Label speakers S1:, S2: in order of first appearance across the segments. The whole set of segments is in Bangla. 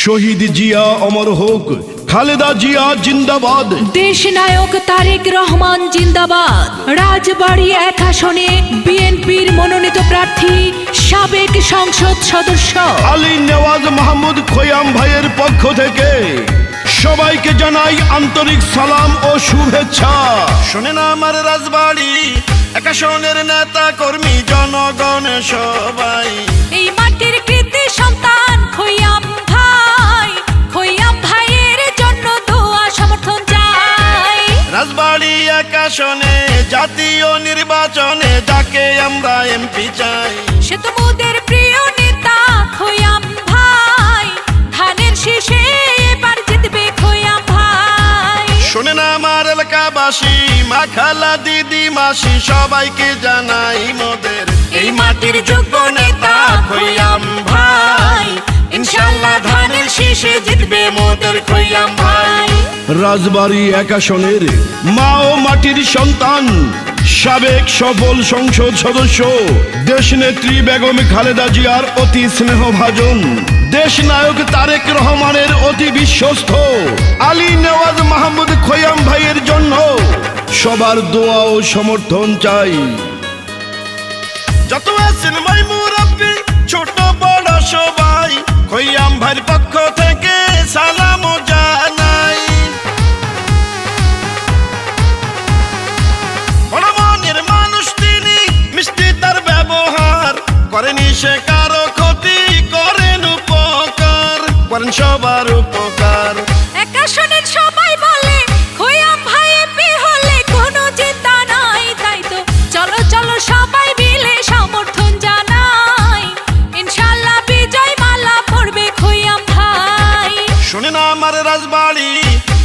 S1: শহীদ জিয়া অমর হোক খালেদা জিয়া জিন্দাবাদ।
S2: দেশ নায়ক তারেক রহমান জিন্দাবাদ। রাজবাড়ী এক আসনে বিএনপির মনোনীত প্রার্থী সাবেক সংসদ সদস্য।
S1: আলী নেওয়াজ মাহমুদ খোয়াম ভাইয়ের পক্ষ থেকে সবাইকে জানাই আন্তরিক সালাম ও শুভেচ্ছা।
S3: শোনেন আমার রাজবাড়ি একাশনের নেতা কর্মী জনগণ সবাই। জাতীয় নির্বাচনে যাকে আমরা এমপি চাই।
S2: সে তো মোদের প্রিয় নেতা খৈয়াম ভাই। ধানের শীষে এবার জিতবে খৈয়াম ভাই।
S3: শোনেন আমার এলাকাবাসী মা খালা দিদি মাসি সবাইকে জানাই মোদের। এই মাটির যোগ্য নেতা খৈয়াম ভাই
S1: রাজবাড়ী একাশনের মা ও মাটির সন্তান, সাবেক সফল সংসদ সদস্য, দেশনেত্রী বেগম খালেদা জিয়ার অতি স্নেহভাজন দেশ নায়ক তারেক রহমানের অতি বিশ্বস্ত, আলী নেওয়াজ মাহমুদ খৈয়াম ভাইয়ের জন্য সবার দোয়া ও সমর্থন চাই।
S3: যত আছেন ভাই মুরব্বী ছোট বড় সবাই, খৈয়াম ভাইয়ের পক্ষ সে কারও ক্ষতি করেন উপকার করেন সবার উপকার।
S2: এক আসনের সবাই বলে খৈয়াম ভাই এমপি হলে কোনো চিন্তা নাই। তাই তো চলো চলো সবাই মিলে সমর্থন জানাই। ইনশাল্লাহ বিজয় মালা পড়বে খৈয়াম ভাই।
S3: শোনেন আমার রাজবাড়ি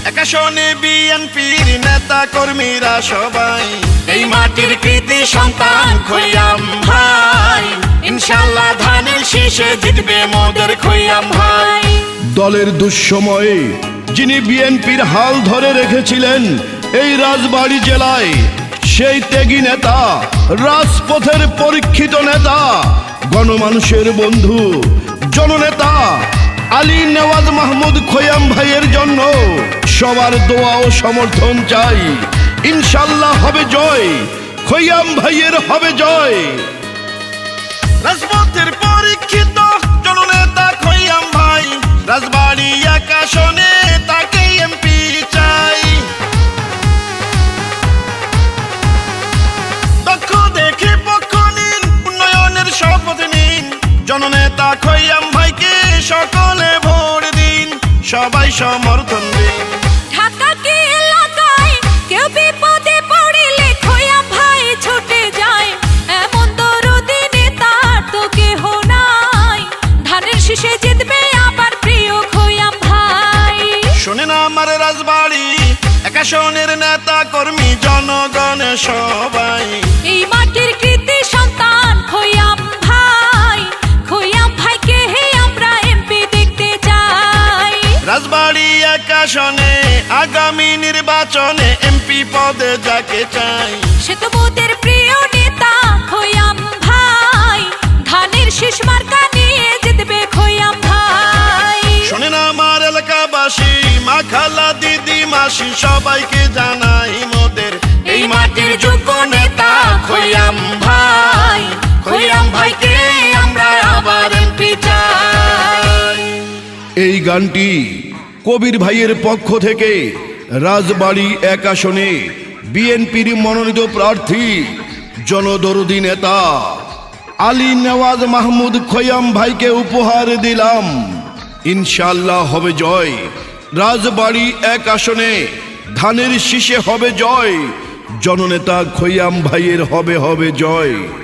S3: একাশনে বিএনপির নেতা কর্মীরা সবাই। এই মাটির কৃতি সন্তান খৈয়াম ভাই। ইনশাল্লাহ ধানের শীষে জিতবে মোদের খৈয়াম ভাই।
S1: দলের দুঃসময়ে যিনি বিএনপির হাল ধরে রেখেছিলেন এই রাজবাড়ি জেলায়, সেই ত্যাগী নেতা, রাজপথের পরীক্ষিত নেতা, গণমানুষের বন্ধু, জননেতা আলী নেওয়াজ মাহমুদ খোয়াম ভাইয়ের জন্য সবার দোয়া ও সমর্থন চাই। ইনশাল্লাহ হবে জয়, খোয়াম ভাইয়ের হবে জয়।
S3: রাজপথের পরীক্ষিত জননেতা খৈয়াম ভাই। রাজবাড়ি একাশনে তাকে এমপি চাই। দেখে পক্ষ নিন, উন্নয়নের নিন। জননেতা খৈয়াম ভাইকে সকলে ভোট দিন, সবাই সমর্থন দিন। একাশনের নেতা কর্মী জনগণ সবাই।
S2: এই মাটির কৃতি সন্তান খৈয়াম ভাই খৈয়াম ভাইকে হে আমরা এমপি দেখতে চাই।
S3: রাজবাড়ি আকাশনে আগামী নির্বাচনে এমপি পদে যাকে চাই। দিদি মাসি সবাইকে জানাই মোদের। এই মাটির যোগ্য নেতা খৈয়াম ভাই। খৈয়াম ভাইকে আমরা আবার
S1: এই গানটি কবির ভাইয়ের পক্ষ থেকে রাজবাড়ী এক আসনে বিএনপির মনোনীত প্রার্থী, জনদরদি নেতা আলী নেওয়াজ মাহমুদ খৈয়াম ভাইকে উপহার দিলাম। ইনশাল্লাহ হবে জয়। রাজবাড়ী এক আসনে ধানের শীষে হবে জয় জননেতা খৈয়াম ভাইয়ের হবে হবে জয়।